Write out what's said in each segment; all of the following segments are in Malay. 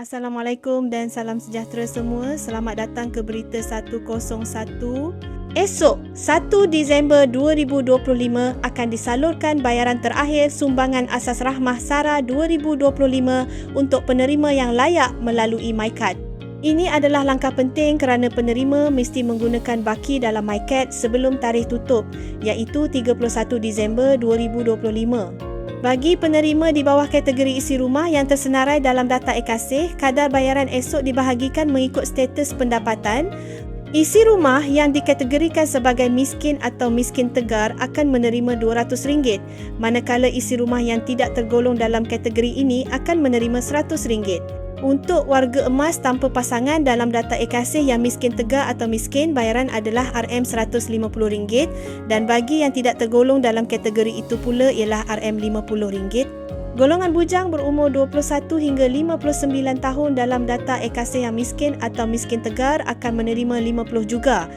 Assalamualaikum dan salam sejahtera semua. Selamat datang ke Berita 101. Esok, 1 Disember 2025 akan disalurkan bayaran terakhir sumbangan asas rahmah SARA 2025 untuk penerima yang layak melalui MyCard. Ini adalah langkah penting kerana penerima mesti menggunakan baki dalam MyCard sebelum tarikh tutup iaitu 31 Disember 2025. Bagi penerima di bawah kategori isi rumah yang tersenarai dalam data ekasih, kadar bayaran esok dibahagikan mengikut status pendapatan. Isi rumah yang dikategorikan sebagai miskin atau miskin tegar akan menerima RM200, manakala isi rumah yang tidak tergolong dalam kategori ini akan menerima RM100. Untuk warga emas tanpa pasangan dalam data ekasih yang miskin tegar atau miskin, bayaran adalah RM150 dan bagi yang tidak tergolong dalam kategori itu pula ialah RM50. Golongan bujang berumur 21 hingga 59 tahun dalam data ekasih yang miskin atau miskin tegar akan menerima 50 juga.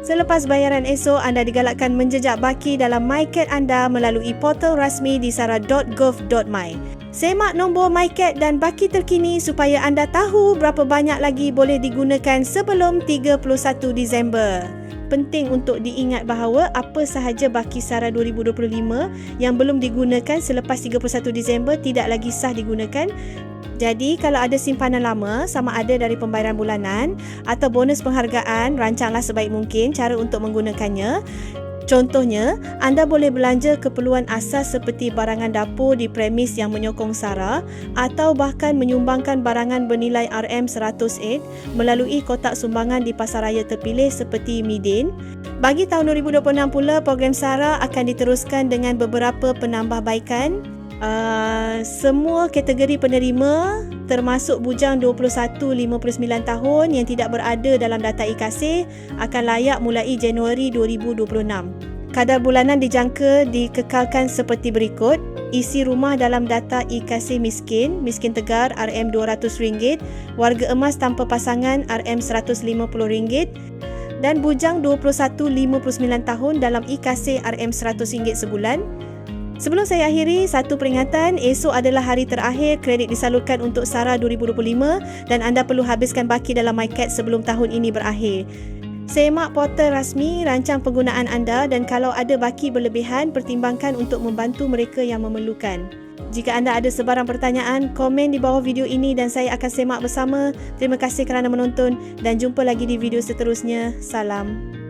Selepas bayaran esok, anda digalakkan menjejak baki dalam MyCat anda melalui portal rasmi di sara.gov.my. Semak nombor MyCat dan baki terkini supaya anda tahu berapa banyak lagi boleh digunakan sebelum 31 Disember. Penting untuk diingat bahawa apa sahaja baki SARA 2025 yang belum digunakan selepas 31 Disember tidak lagi sah digunakan. Jadi kalau ada simpanan lama sama ada dari pembayaran bulanan atau bonus penghargaan, rancanglah sebaik mungkin cara untuk menggunakannya. Contohnya, anda boleh belanja keperluan asas seperti barangan dapur di premis yang menyokong SARA atau bahkan menyumbangkan barangan bernilai RM108 melalui kotak sumbangan di pasaraya terpilih seperti Midin. Bagi tahun 2026 pula, program SARA akan diteruskan dengan beberapa penambahbaikan Uh, semua kategori penerima termasuk bujang 21-59 tahun yang tidak berada dalam data IKASI akan layak mulai Januari 2026. Kadar bulanan dijangka dikekalkan seperti berikut. Isi rumah dalam data IKASI miskin, miskin tegar RM200, warga emas tanpa pasangan RM150 dan bujang 21-59 tahun dalam IKASI RM100 sebulan Sebelum saya akhiri, satu peringatan, esok adalah hari terakhir kredit disalurkan untuk SARA 2025 dan anda perlu habiskan baki dalam MyCat sebelum tahun ini berakhir. Semak portal rasmi, rancang penggunaan anda dan kalau ada baki berlebihan, pertimbangkan untuk membantu mereka yang memerlukan. Jika anda ada sebarang pertanyaan, komen di bawah video ini dan saya akan semak bersama. Terima kasih kerana menonton dan jumpa lagi di video seterusnya. Salam.